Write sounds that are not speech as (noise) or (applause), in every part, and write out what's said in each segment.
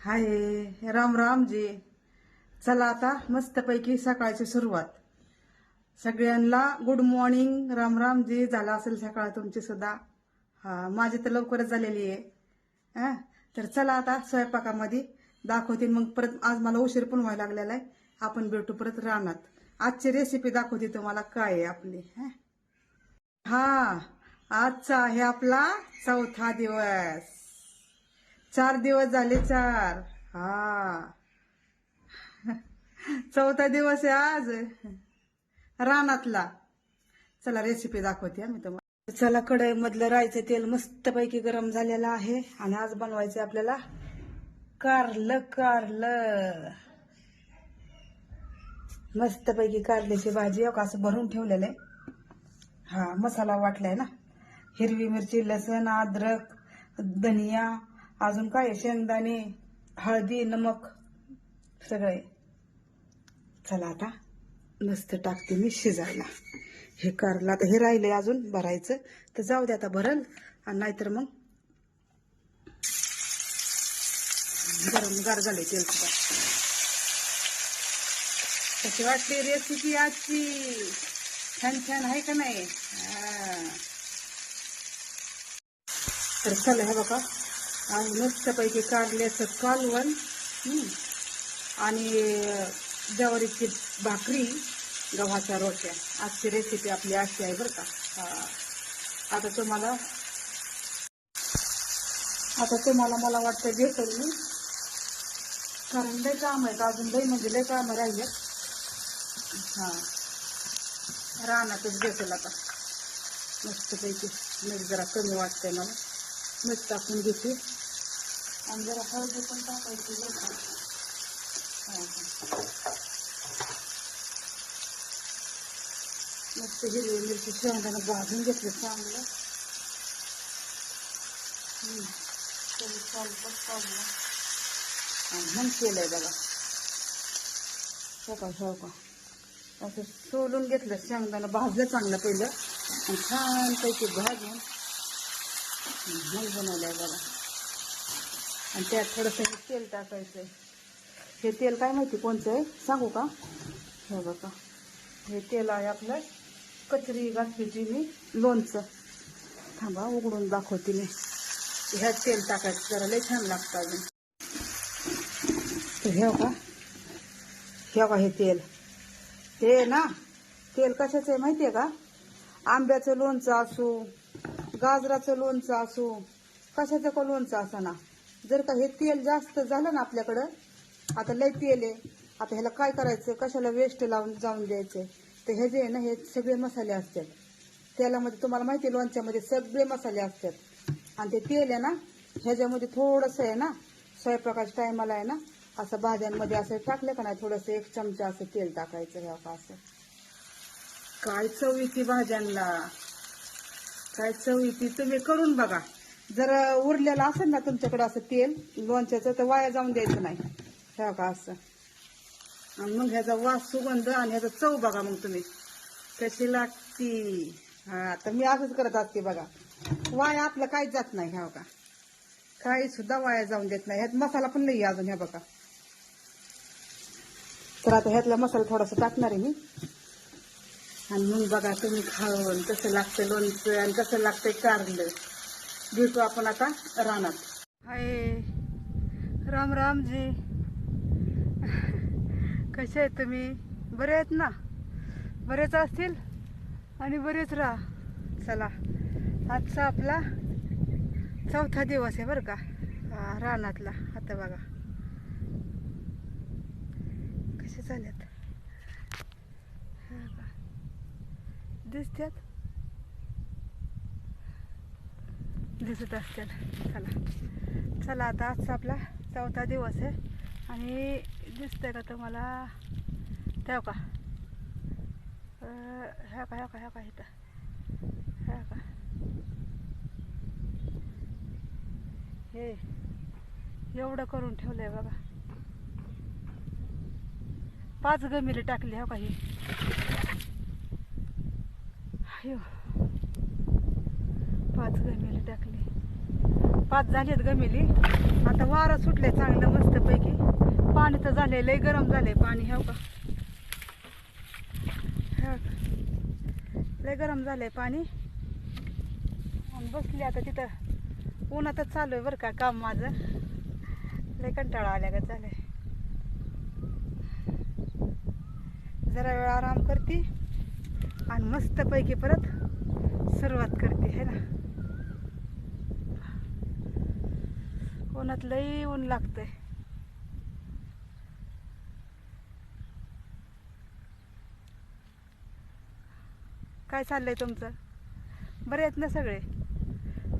हाय राम राम जी. चला आता मस्तपैकी सकाळची सुरुवात. सगळ्यांना गुड मॉर्निंग राम राम जी झाला असेल सकाळ तुमची सुद्धा? हा माझी तर लवकरच झालेली आहे. हा तर चला आता स्वयंपाकामध्ये दाखवते. मग परत आज मला उशीर पण व्हायला लागलेला आहे. आपण भेटू परत रानात. आजची रेसिपी दाखवते तुम्हाला काय आहे आपली हा. हा आजचा आहे आपला चौथा दिवस. चार दिवस झाले चार. हा. चौथा दिवस आहे आज. रानातला. चला रेसिपी दाखवते मी तुम्हाला. चला कढई मधलं रायचं तेल मस्तपैकी गरम झालेलं आहे. आणि आज बनवायचं आपल्याला कारलं कारलं. मस्तपैकी कारल्याची भाजी असं भरून ठेवलेलं आहे. हा मसाला वाटलाय ना. हिरवी मिरची लसण अद्रक धनिया अजून काय शेंगदाणे हळदी नमक सगळे. चला आता मस्त टाकते मी शिजायला. हे कारला आता हे राहिलंय अजून भरायचं. तर जाऊ दे आता भरल आणि नाहीतर मग गरम गार झाले तेल सुद्धा. कशी वाटली रेसिपी आजची? छान छान आहे का नाही? तर चला हे बघा. आणि मस्तपैकी कारल्याचं कालवण. आणि जवारीची भाकरी गव्हाच्या रोट्या. आजची रेसिपी आपली अशी आहे बरं का. आता तुम्हाला आता तुम्हाला मला वाटतं भेटेल मी. कारण लय काम आहेत अजून लय म्हणजे लय काम राहिले. हां. रानातच भेटेल आता. मस्तपैकी मीठ जरा कमी वाटतंय मला. मीठ टाकून घेते. आणि जरा हळदी पण टाकायची बरं हा, मस्त हिरवी मिरची शेंगदाणा भाजून घेतलं चांगलं. हम्म. काढलं आणि मग केलंय बघा. हो सकाळ सकाळ हो असं सोलून घेतलं शेंगदाणा भाजलं चांगलं पहिलं. आणि छानपैकी भाजून मग बनवलंय बघा. आणि त्यात थोडंसं हे तेल टाकायचं हे तेल काय माहिती कोणचं आहे? सांगू का? हे बघा. हे तेल आहे आपलं कचरी गाठीची मी लोणचं. थांबा उघडून दाखवते मी. ह्यात तेल टाकायचं जरा लय छान लागतं अजून. तर हे का हे का हे तेल. हे ना तेल कशाचं आहे माहिती आहे का? आंब्याचं लोणचं असू गाजराचं लोणचं असू कशाचं का लोणचं असं ना? जर का हे तेल जास्त झालं ना आपल्याकडं आता लय तेल आहे. आता ह्याला काय करायचं? कशाला वेस्ट लावून जाऊन द्यायचं? तर हे जे आहे ना हे सगळे मसाले असतात. तेलामध्ये तुम्हाला माहिती लोणच्यामध्ये सगळे मसाले असतात. आणि ते तेल आहे ना ह्याच्यामध्ये थोडंसं आहे ना स्वयंपाकाच्या टायमाला आहे ना असं भाज्यांमध्ये असं टाकलं का नाही थोडंसं एक चमचा असं तेल टाकायचं ह्या का असं. काय चव येते भाज्यांना? काय चव येते तुम्ही करून बघा. जर उरलेलं असेल ना तुमच्याकडे असं तेल लोणच्याचं तर वाया जाऊन द्यायचं नाही. ह्या का असं? आणि मग ह्याचा वास सुगंध आणि ह्याचा चव बघा मग तुम्ही. कशी लागती. हा तर मी असंच करत असते बघा. वाया आपलं काहीच जात नाही ह्या का? काही सुद्धा वाया जाऊन देत नाही. ह्यात मसाला पण नाही अजून ह्या बघा. तर आता ह्यातला मसाला थोडासा टाकणार आहे मी. आणि मग बघा तुम्ही खाऊन कसं लागतं लोणचं आणि कसं लागतंय कारलं. भेटू आपण आता रानात. हाय. राम राम जी कसे आहेत तुम्ही? बरे आहेत ना? बरेच असतील? आणि बरेच राहा. चला. आजचा आपला चौथा दिवस आहे बरं का. रानातला. आता बघा. कसे चालत दिसतात दिसत असतील. चला. चला आता आजचा आपला चौथा दिवस आहे. आणि दिसतंय का तुम्हाला? ठेव का ह्या का ह्या का ह्या का इथं. ह्या का हे. एवढं करून ठेवलंय बघा. पाच गमिले टाकली हो का ही. अयो. पाच गमिले टाकली. पाच झालेत गमेली. आता वारं सुटले चांगलं मस्त पैकी पाणी तर झालंय लय गरम झालंय पाणी हो का? हो का? लय गरम झालंय पाणी. आणि बसली आता तिथं. उन्हातच चालू आहे बरं का काम माझं. लय कंटाळा आल्या का चालय. जरा वेळ आराम करते आणि मस्त पैकी परत सुरुवात करते है ना? उन्हात लई ऊन लागतंय. काय चाललंय तुमचं? बरे आहेत ना सगळे?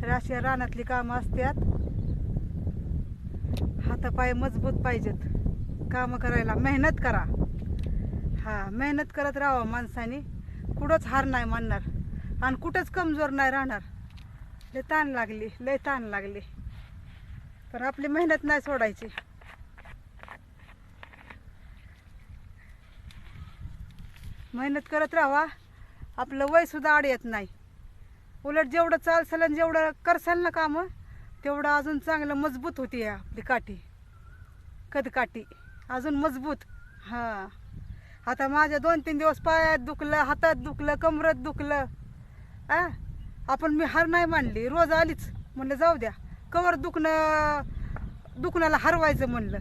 तर अशी रानातली कामं असतात हातापाय मजबूत पाहिजेत. कामं करायला मेहनत करा. हा मेहनत करत राहावं माणसाने. कुठंच हार नाही मानणार. आणि कुठंच कमजोर नाही राहणार. लय ताण लागली लय ताण लागली. पण आपली मेहनत नाही सोडायची. मेहनत करत राहावा. आपलं वयसुद्धा आड येत नाही. उलट जेवढं चालसाल आणि जेवढं करसाल ना कामं तेवढं अजून चांगलं मजबूत होती आपली काठी. कदकाठी अजून मजबूत. हां. आता माझ्या दोन तीन दिवस पायात दुखलं हातात दुखलं कमरत दुखलं. आ? आपण मी हार नाही मानली. रोज आलीच. म्हणलं जाऊ द्या. कवर दुखणं दुखण्याला हरवायचं म्हणलं.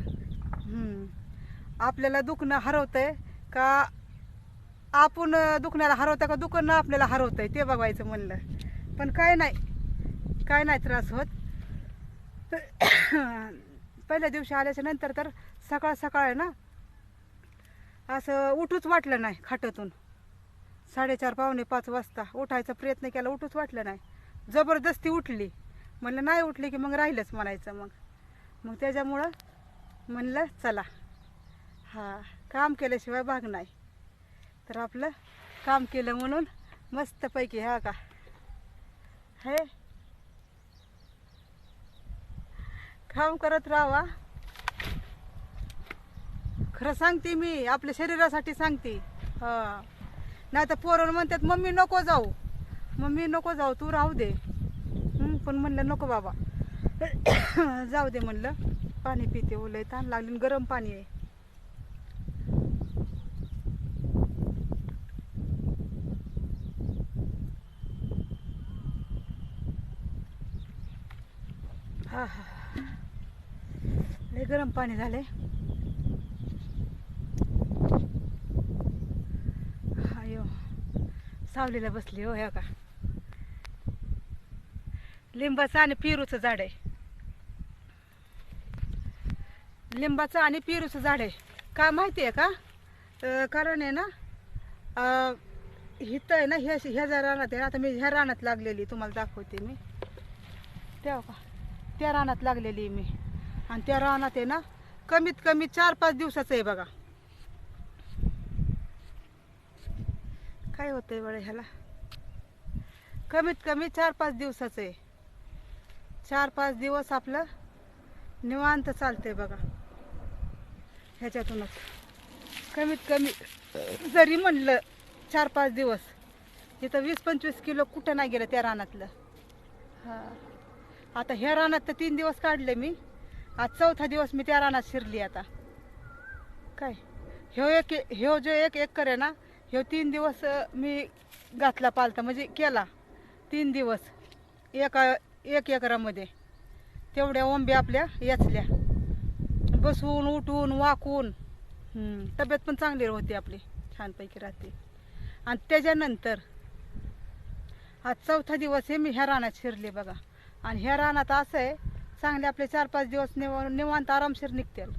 आपल्याला दुखणं हरवतंय का आपण दुखण्याला हरवतं का? दुखणं आपल्याला हरवतंय ते बघायचं म्हणलं. पण काय नाही काय नाही त्रास होत. पहिल्या दिवशी आल्याच्यानंतर तर सकाळ सकाळ आहे ना असं उठूच वाटलं नाही खाटातून. साडेचार पावणे पाच वाजता उठायचा प्रयत्न केला उठूच वाटलं नाही. जबरदस्ती उठली. म्हणलं नाही उठले की मग राहिलंच म्हणायचं मग. मग त्याच्यामुळं म्हणलं चला. हा काम केल्याशिवाय भाग नाही. तर आपलं काम केलं म्हणून मस्तपैकी हा का? हे. काम करत राहावा. खरं सांगते मी आपल्या शरीरासाठी सांगते. हा. नाही तर पोरं म्हणतात मम्मी नको जाऊ. मम्मी नको जाऊ तू राहू दे. पण म्हणलं नको बाबा. (coughs) जाऊ दे म्हणलं. पाणी पिते ओलय ताण लागली आणि गरम पाणी आहे. हा हा लय गरम पाणी झालंय. सावलीला बसली हो ह्या का? लिंबाचं आणि पेरूचं झाड आहे. लिंबाचं आणि पेरूचं झाड आहे. का माहिती आहे का? कारण आहे ना हिथं आहे ना ह्या ह्या ज्या रानात आहे ना आता मी ह्या रानात लागलेली तुम्हाला दाखवते मी. तेव्हा का? त्या रानात लागलेली आहे मी. आणि त्या रानात आहे ना कमीत कमी चार पाच दिवसाचं आहे बघा. काय होतंय बरं ह्याला? कमीत कमी चार पाच दिवसाचं आहे. चार पाच दिवस आपलं निवांत चालतंय बघा. ह्याच्यातूनच. कमीत कमी जरी म्हणलं चार पाच दिवस इथं वीस पंचवीस किलो कुठं नाही गेलं त्या रानातलं. हां. आता ह्या रानात तर तीन दिवस काढले मी आज चौथा दिवस मी त्या रानात शिरली आता. काय? ह्यो एक ह्यो जो एक एकर आहे ना ह्यो तीन दिवस मी घातला पालता म्हणजे केला. तीन दिवस. एका एक एकरामध्ये. तेवढ्या ओंब्या आपल्या याचल्या. बसून उठून वाकून. तब्येत पण चांगली होती आपली. छानपैकी राहते. आणि त्याच्यानंतर आज चौथा दिवस हे मी ह्या रानात शिरले बघा. आणि ह्या रानात असं आहे चांगले आपले चार पाच दिवस निवा निवांत आरामशीर निघतील.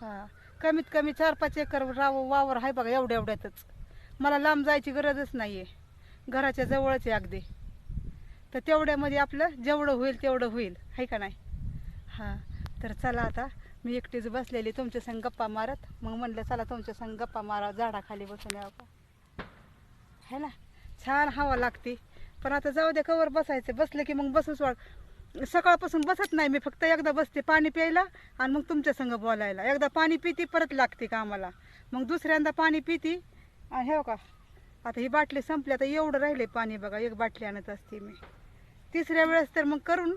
हां कमीत कमी चार पाच एकर राव वावर आहे बघा एवढ्या एवढ्यातच मला लांब जायची गरजच नाही आहे घराच्या जवळच आहे अगदी. तर तेवढ्यामध्ये आपलं जेवढं होईल तेवढं होईल. आहे का नाही? हां. तर चला आता मी एकटीच बसलेली तुमच्या संग गप्पा मारत. मग म्हणलं चला तुमच्या संग गप्पा मारा झाडाखाली बसून यावं का? है ना? छान हवा लागते. पण आता जाऊ द्या कवर बसायचं. बसलं की मग बसूच वाट सकाळपासून बसत नाही मी फक्त एकदा बसते पाणी प्यायला आणि मग तुमच्या संग बोलायला. एकदा पाणी पिती परत लागते कामाला. मग दुसऱ्यांदा पाणी पिती आणि हे का आता ही बाटली संपली. आता एवढं राहिले पाणी बघा एक बाटली आणत असते मी. तिसऱ्या वेळेस तर मग करून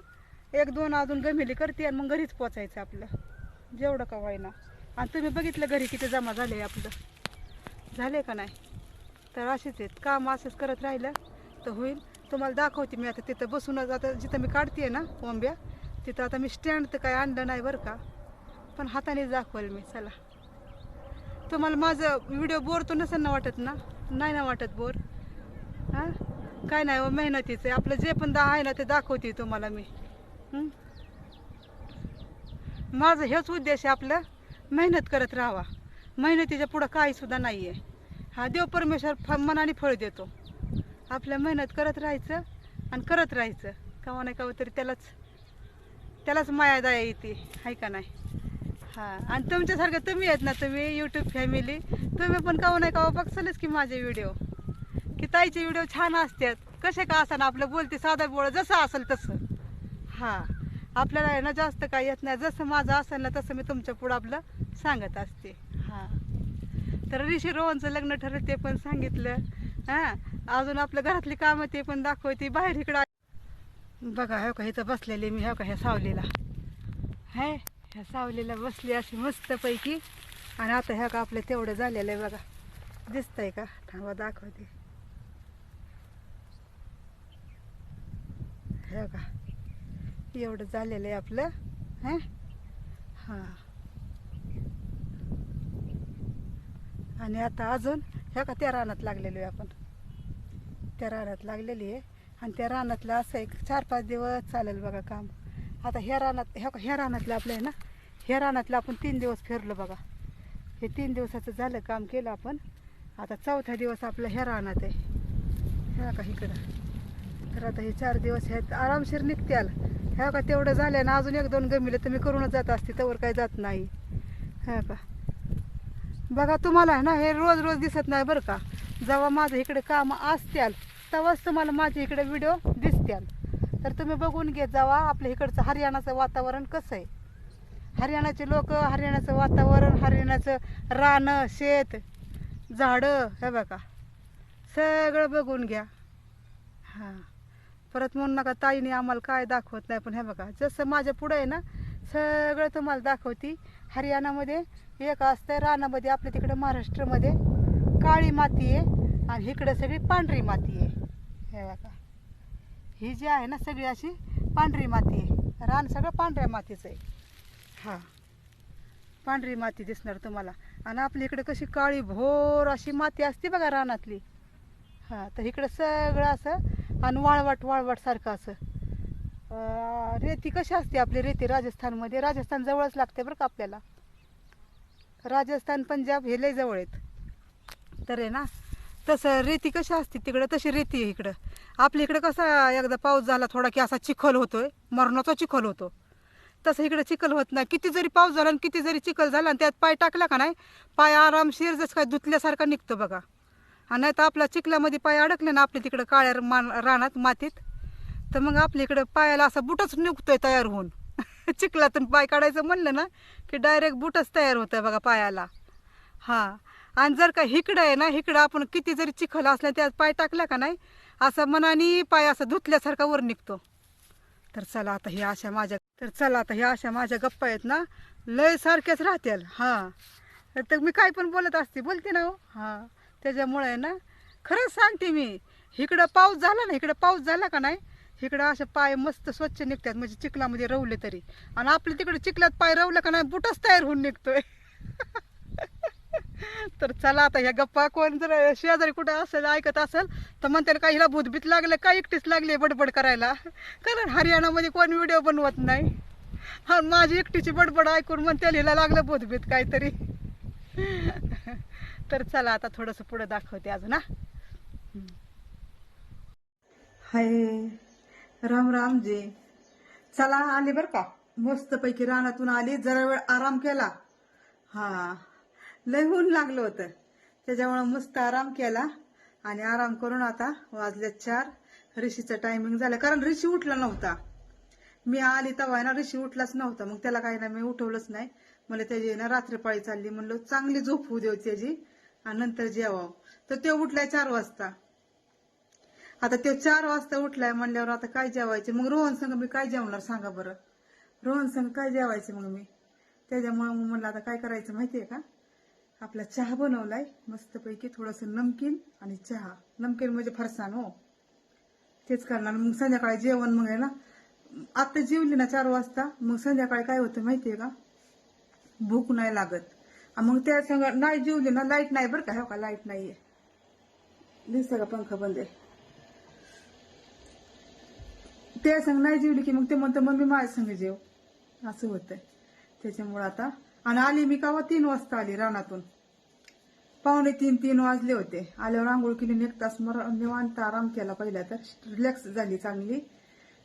एक दोन अजून गमिली करते आणि मग घरीच पोचायचं आपलं. जेवढं का होईना. आणि तुम्ही बघितलं घरी किती जमा झाले आपलं. झाले का नाही? तर असेच आहेत. काम असंच करत राहिलं तर होईल. तुम्हाला दाखवते मी आता. तिथं बसूनच आता जिथं मी काढते ना कोंब्या तिथं आता मी स्टँड तर काय आणलं नाही बरं का. पण हातानेच दाखवेल मी. चला. तुम्हाला माझं व्हिडिओ बोर तर नसेल ना वाटत ना? नाही ना वाटत बोर काय नाही मेहनतीचं आहे. आपलं जे पण दहा आहे ना ते दाखवते तुम्हाला मी. माझं हेच उद्देश आहे आपलं मेहनत करत राहावा. मेहनतीच्या पुढं काही सुद्धा नाही आहे हा देव परमेश्वर फ मनाने फळ देतो. आपल्या मेहनत करत राहायचं आणि करत राहायचं. कवा नाही कवा तरी त्यालाच त्यालाच मायादाया येते आहे का नाही? हां. आणि तुमच्यासारखं तुम्ही आहेत ना तुम्ही यूट्यूब फॅमिली तुम्ही पण कवा नाही कवा बघसालच की माझे व्हिडिओ की ताईचे व्हिडिओ छान असतात. कसे का असा आपलं बोलते साधं बोळ जसं असेल तसं. हां आपल्याला आहे ना जास्त काय येत नाही. जसं माझं असेल ना तसं मी तुमच्या पुढं आपलं सांगत असते. हां. तर ऋषी रोहनचं लग्न ठरलं ते पण सांगितलं. हां अजून आपलं घरातली कामं ते पण दाखवते. बाहेर इकडं बघा हो का इथं बसलेले मी हो का ह्या सावलीला. है ह्या सावलीला बसली अशी मस्तपैकी. आणि आता ह्या का आपलं तेवढं झालेलं आहे बघा. दिसतंय का? थांबा दाखवते. हे का एवढं झालेलं आहे आपलं हं? हां. आणि आता अजून ह्या का त्या रानात लागलेलो आहे आपण? त्या रानात लागलेली आहे. आणि त्या रानातलं असं एक चार पाच दिवस चालेल बघा काम. आता ह्या रानात ह्या ह्या रानातलं आपलं आहे ना? ह्या रानातलं आपण तीन दिवस फिरलो बघा. हे तीन दिवसाचं झालं काम केलं आपण. आता चौथा दिवस आपलं ह्या रानात आहे. ह्या का इकडं. तर आता हे चार दिवस आहेत आरामशीर निघत्याल. ह्या का तेवढं झालं ना अजून एक दोन गमिले तर मी करूनच जात असते त्यावर काही जात नाही. ह्या का? बघा तुम्हाला ना हे रोज रोज दिसत नाही बरं का. जेव्हा माझं इकडे काम असत्याल तेव्हाच तुम्हाला माझ्या इकडे व्हिडिओ दिसत्याल. तर तुम्ही बघून घेत जावा आपल्या इकडचं हरियाणाचं वातावरण कसं आहे. हरियाणाचे लोक हरियाणाचं वातावरण हरियाणाचं रानं शेत झाडं हे बघा. सगळं बघून घ्या. हां. परत म्हणू नका ताईने आम्हाला काय दाखवत नाही पण हे बघा जसं माझ्या पुढं आहे ना सगळं तुम्हाला दाखवती. हरियाणामध्ये एक असतं रानामध्ये आपल्या तिकडं महाराष्ट्रामध्ये काळी माती आहे आणि इकडं सगळी पांढरी माती आहे. हे बघा. ही जी आहे ना सगळी अशी पांढरी माती आहे. रान सगळं पांढऱ्या मातीचं आहे. हां. पांढरी माती दिसणार तुम्हाला. आणि आपल्या इकडे कशी काळी भोर अशी माती असते बघा रानातली. हां तर इकडं सगळं असं आणि वाळवट वाळवट सारखं असं. रेती कशी असते आपली रेती राजस्थानमध्ये? राजस्थान जवळच लागते बरं का आपल्याला. राजस्थान पंजाब हे लय जवळ आहेत. तर आहे ना तसं रेती कशी असते तिकडं तशी रेती आहे इकडं. आपल्या इकडं कसा एकदा पाऊस झाला थोडा की असा चिखल होतोय मरणाचा चिखल होतो. तसं इकडे चिखल होत नाही. किती जरी पाऊस झाला आणि किती जरी चिखल झाला आणि त्यात पाय टाकला का नाही पाय आरामशीर जसं काय धुतल्यासारखा निघतो बघा. आणि नाही तर आपला चिखलामध्ये पाय अडकले ना आपल्या तिकडं काळ्या मान रानात मातीत तर मग आपल्या इकडं पायाला असा बुटच निघतोय तयार होऊन. (laughs) चिखलातून पाय काढायचं म्हणलं ना की डायरेक्ट बुटच तयार होतं बघा पायाला. हां. आणि जर का इकडं आहे ना इकडं आपण किती जरी चिखल असलं त्यात पाय टाकला का नाही असं मनाने पाय असं धुतल्यासारखा वर निघतो. तर चला आता ह्या अशा माझ्या तर चला आता ह्या अशा माझ्या गप्पा आहेत ना लय सारख्याच राहतील हां. तर मी काय पण बोलत असते बोलते ना हो. हां. त्याच्यामुळे आहे ना खरंच सांगते मी इकडं पाऊस झाला ना इकडं पाऊस झाला का नाही इकडं असे पाय मस्त स्वच्छ निघतात म्हणजे चिखलामध्ये रवले तरी. आणि आपल्या तिकडे चिखलात पाय रवलं का नाही बुटच तयार होऊन निघतोय. (laughs) तर चला आता ह्या गप्पा कोण जर शेजारी कुठं असेल ऐकत असेल तर म्हणते का हिला भूतभीत लागलं का एकटीच लागली बडबड करायला. (laughs) कारण हरियाणामध्ये कोण व्हिडिओ बनवत नाही. हा माझी एकटीची बडबड ऐकून म्हणते हिला लागलं भूतभीत काहीतरी. (laughs) तर चला आता थोडंसं पुढं दाखवते अजून हा. हाय राम राम जी. चला आले बर का? मस्त पैकी रानातून आली जरा वेळ आराम केला. हा लय ऊन लागलं होतं. त्याच्यामुळं मस्त आराम केला. आणि आराम करून आता वाजले चार. ऋषीचं टायमिंग झालं कारण ऋषी उठला नव्हता. मी आली तेव्हा ना ऋषी उठलाच नव्हता. मग त्याला काही ना मी उठवलंच नाही. मला त्याची ना रात्रपाळी चालली म्हणलं चांगली झोप होऊ देऊ त्याची. आणि नंतर जेवावं. तर ते उठलाय चार वाजता. आता ते चार वाजता उठलाय म्हणल्यावर आता काय जेवायचे? मग रोहन संग मी काय जेवणार सांगा बरं. रोहन संघ काय जेवायचे मग मी? त्याच्यामुळे मग म्हणलं आता काय करायचं माहितीये का? आपला चहा बनवलाय मस्तपैकी थोडंसं नमकीन आणि चहा. नमकीन म्हणजे फरसाण हो. तेच करणार. मग संध्याकाळी जेवण मग आहे ना? आता जेवली ना चार वाजता मग संध्याकाळी काय होतं माहितीये का? भूक नाही लागत. मग त्या संग नाही जीवली ना लाइट नाही बरं का? हो का लाइट नाहीये. दिसतं का पंखा बंद आहे. त्या संग नाही जीवली की मग ते म्हणतं मी माझ्या संग जेव. असं होतंय. त्याच्यामुळं आता आणि आली मी कावा? तीन वाजता आली रानातून. पावणे तीन तीन वाजले होते. आल्यावर आंघोळ केली एक तास निवांत आराम केला पहिला तर. रिलॅक्स झाली चांगली.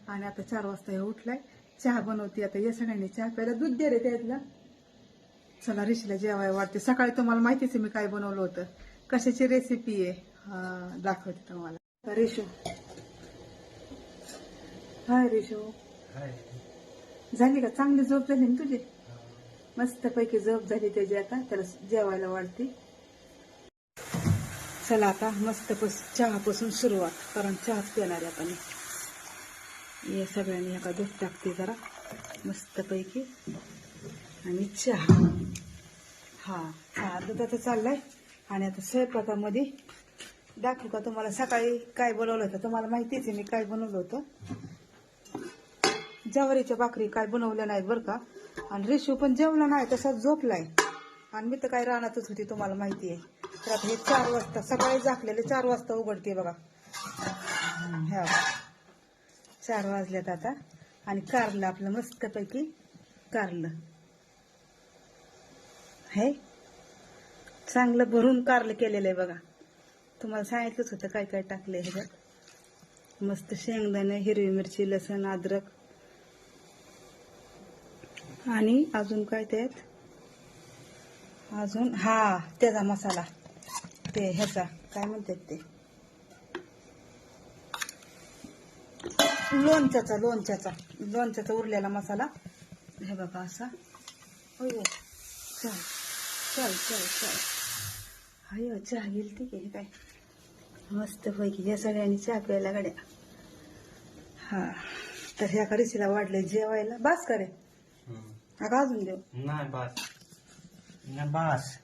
आणि आता चार वाजता हे उठलाय. चहा बनवते आता या सगळ्यांनी चहा. प्यायला दूध दे रे त्यातला. चला ऋषीला जेवाय वाटते. सकाळी तुम्हाला माहितीच आहे मी काय बनवलं होतं. कशाची रेसिपी आहे? हा, दाखवते तुम्हाला. रेशो हाय रेशो झाली का? चांगली झोप झाली ना तुझी? मस्त पैकी झोप झाली त्याची आता. त्याला जेवायला वाढते. चला आता मस्त चहापासून सुरुवात. कारण चहाच पिणार आहे आपण. या सगळ्यांनी एका दूध टाकते जरा. मस्त पैकी आणि चहा. हा चहा दुधाचा चाललाय. आणि आता स्वयंपाकामध्ये दाखवू का तुम्हाला सकाळी काय बनवलं होतं? तुम्हाला माहितीच आहे मी काय बनवलं होतं. ज्वारीच्या भाकरी काय बनवल्या नाहीत बरं का? आणि रेशू पण जेवला नाही तसा झोपलाय. आणि मी तर काय रानातच होती तुम्हाला माहिती आहे. तर आता हे चार वाजता सकाळी झाकलेले चार वाजता उघडते बघा. ह्या चार वाजल्यात आता. आणि कारलं आपलं मस्तपैकी कारलं. हे? चांगलं भरून कारलं केलेलं आहे बघा. तुम्हाला सांगितलंच होतं काय काय टाकलंय ह्याच्यात मस्त शेंगदाणे हिरवी मिरची लसण अद्रक. आणि अजून काय त्यात? अजून हा त्याचा मसाला. ते ह्याचा काय म्हणतात ते? लोणच्याचा लोणच्याचा. लोणच्याचा उरलेला मसाला. हे बघा असा. होय हो. चल चल चल चल. हाय चहा गेली ठीक आहे काय? मस्त पैकी या सगळ्यांनी चहा प्यायला गड्या. हा तर ह्या करीशीला वाढले जेवायला. बास करे अगं अजून देऊ. नाही बस. नाही बस.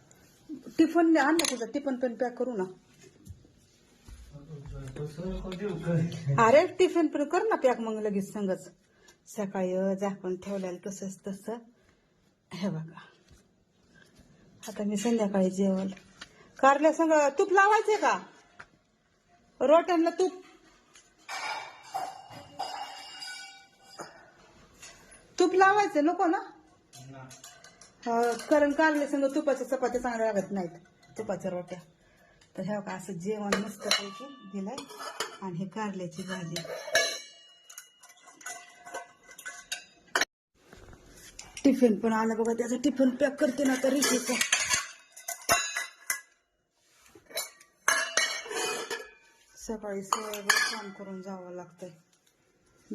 टिफन आण ना तुझा. टिफन पण पॅक करू ना. अरे टिफिन पण कर ना पॅक मग लगेच संगच. सकाळी झाकून ठेवलेलं तसंच तसं. हे बघा. आता मी संध्याकाळी जेवल. कारल्या संग तूप लावायचंय का? रोट्यांना तूप. तूप लावायचं नको ना? हो, कारण कारले संग तुपाच्या चपात्या चांगल्या लागत नाहीत तुपाच्या रोट्या. तर ह्या का असं जेवण मस्त पैकी दिलंय. आणि हे कारल्याची भाजी. टिफिन पण आलं बघा त्याचं टिफिन पॅक करते ना तर रिशीचं सकाळी सगळं काम करून जावं लागतंय.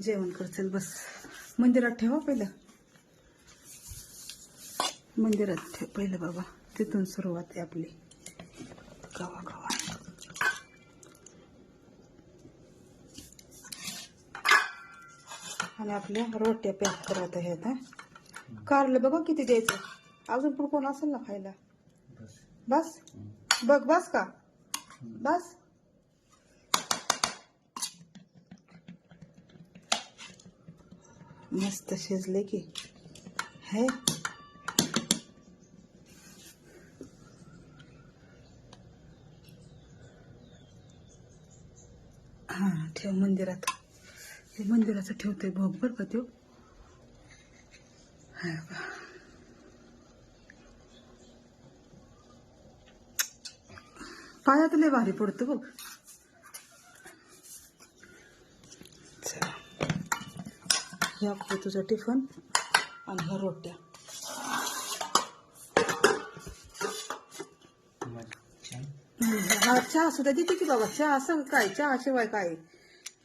जेवण करतील बस. मंदिरात ठेवा पहिलं. मंदिरात ठेव पहिलं बाबा. तिथून सुरुवात आहे आपली. कवा कवा आणि आपल्या रोट्या पॅक करत आहेत कारलं बघा किती द्यायचं. अजून पण कोण असेल ना खायला? बस. बघ बस का? बस. मस्त शिजले की. है? हा ठेव मंदिरात. ते मंदिराचं ठेवतोय भोग बर का तो हा पायात लय भारी पडतो बघ. हे आपलं तुझं टिफन आणि ह्या रोट्या. हा चहा सुद्धा देते की बाबा चहा असं काय चहा शिवाय काय?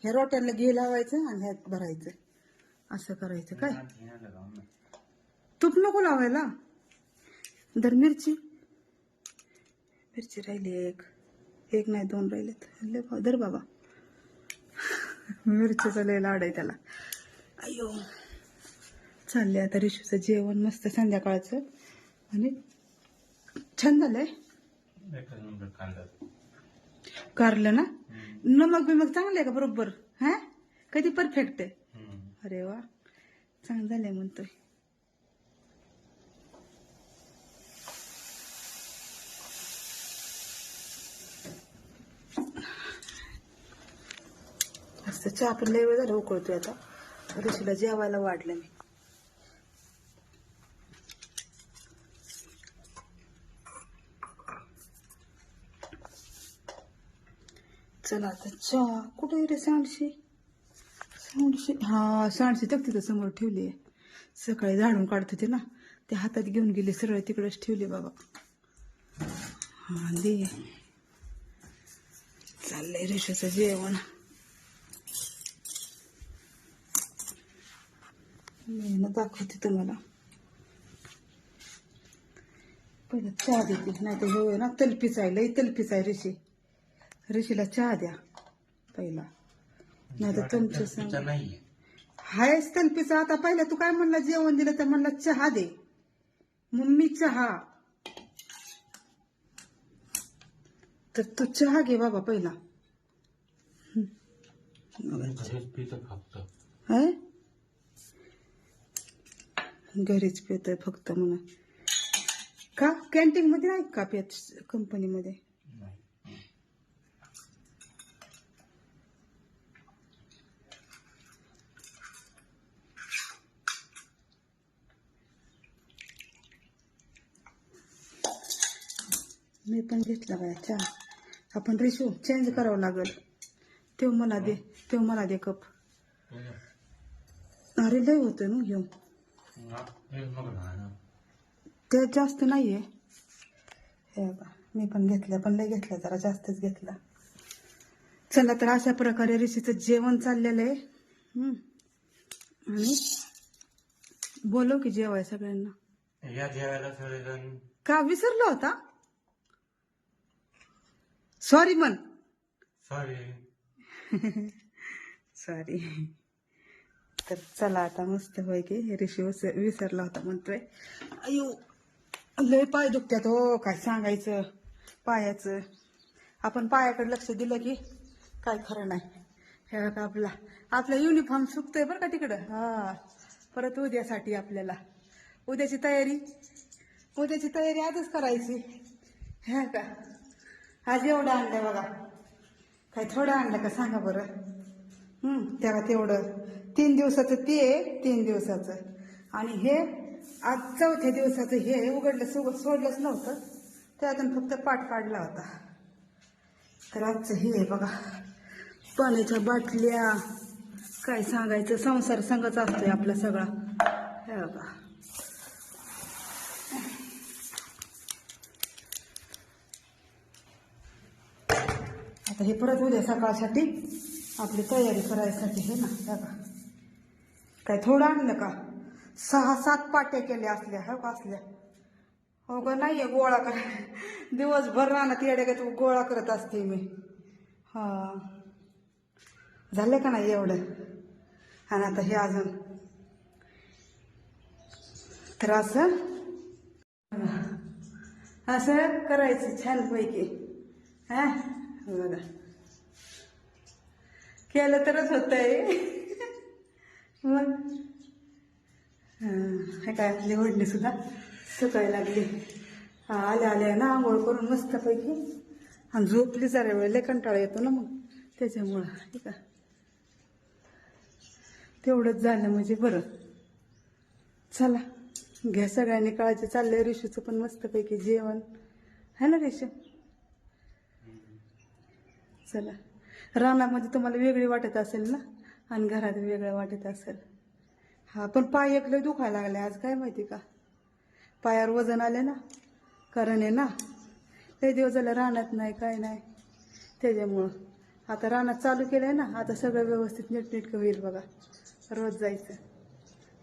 ह्या रोट्यांना घे लावायचं आणि ह्यात भरायचं. असं करायचं काय? तूप नको लावायला. दर मिरची. मिरची राहिली एक. एक नाही दोन राहिलेत. लय बा- धर बाबा. मिरचीचा लय लाड आहे त्याला. अयो. चालले आता रिशूचं जेवण मस्त संध्याकाळचं. आणि छान झालंय. कारलं ना. नमक बिमक चांगलं आहे का बरोबर? हा? कधी परफेक्ट आहे. अरे वा. चांगलं झालंय म्हणतोय. मस्त चहा पण लय वेळ झाला उकळतोय आता. ऋषीला जेवायला वाढलं मी. चला आता चहा. कुठे रे सांडशी? सांडशी हा सांडशी तर तिथं समोर ठेवली आहे. सकाळी झाडून काढत होते ना ते हातात घेऊन गेले सरळ तिकडेच ठेवले बाबा. हा दे. चाललंय रेषाचं जेवण. मी ना दाखवते तुम्हाला. पहिलं चहा देते नाही तर हे ना तलपीच आहे लई तलपीच आहे ऋषी. ऋषीला चहा द्या पहिला. नाही तर तुमचं सांग. तिचा नाहीये. हायच तलपीचा. आता पहिला तू काय म्हणला जेवण दिलं तर म्हणला चहा दे. मम्मी चहा. तर तू चहा घे बाबा पहिला. हेच पितं घरीच पितोय फक्त म्हणून. का? कॅन्टीन मध्ये नाही का पेत कंपनीमध्ये मी पण घेतला बाया चहा. आपण रिशू चेंज करावं लागल. तेव्हा मला दे तेव्हा मला दे कप अरे लय होतं ना घेऊन. त्यात जास्त नाहीये. हे बघा मी पण घेतलं पण लय घेतलं जरा जास्तच घेतला. चला तर अशा प्रकारे ऋषीचं जेवण चाललेलं आहे. हम्म. आणि बोलव की जेवाय सगळ्यांना. या जेवायला सगळेजण. का विसरला होता? सॉरी मन सॉरी सॉरी तर चला आता मस्त पैकी ऋषी विस- विसरला होता म्हणतोय. अयो लय पाय दुखत्यात हो काय सांगायचं? पायाचं. आपण पायाकडे लक्ष दिलं की काय खरं नाही. हे बघा आपला आपला युनिफॉर्म सुकतोय बरं का तिकडं? हा परत उद्यासाठी आपल्याला. उद्याची तयारी उद्याची तयारी आजच करायची. हे का आज एवढं आणलं बघा. काय थोडं आणलं का सांगा बरं? हं, तेव्हा तेवढं. तीन दिवसाचं ते तीन दिवसाचं. आणि हे आज चौथ्या दिवसाचं हे उघडलं सो सोडलंच नव्हतं. त्यातून फक्त पाठ पाडला होता. तर आजचं हे आहे बघा. पाण्याच्या बाटल्या. काय सांगायचं? संसार संगच असतोय आपला सगळा. हे बघा. आता हे परत उद्या सकाळसाठी आपली तयारी करायसाठी हे ना बघा. काय थोडं आणलं का? सहा सात पाट्या केल्या असल्या हो का असल्या? हो का आहे गोळा कर? दिवसभर राहणार येडे का तू गोळा करत असते मी. हा. झाले का नाही एवढं? आणि आता हे अजून. तर असं असं करायचं छानपैकी. हा? बघा. केलं तरच होतंय. मग हे काय आपली ओढणी सुद्धा सुकायला लागली. हा, आल्या आल्या ना आंघोळ करून मस्तपैकी. आणि झोपली जरा वेळ लय कंटाळा येतो ना मग. त्याच्यामुळं ठीक का? तेवढंच झालं म्हणजे बरं. चला घ्या सगळ्यांनी काळजी. चाललंय ऋषूचं पण मस्तपैकी जेवण. है ना ऋषू? चला. रानामध्ये तुम्हाला वेगळी वाटत असेल ना? आणि घरात वेगळं वाटत असेल. हा पण पाय एक दुखायला लागले. आज काय माहिती का? पायावर वजन आले ना? कारण आहे ना? ते दिवस झालं रानात नाही काय नाही. त्याच्यामुळं आता रानात चालू केलंय ना? आता सगळं व्यवस्थित नीटनेटकं होईल बघा. रोज जायचं.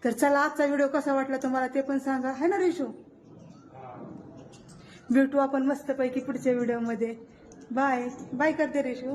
तर चला आजचा व्हिडिओ कसा वाटला तुम्हाला ते पण सांगा. है ना रेशो? भेटू आपण मस्तपैकी पुढच्या व्हिडिओमध्ये. बाय. बाय करते रिशू.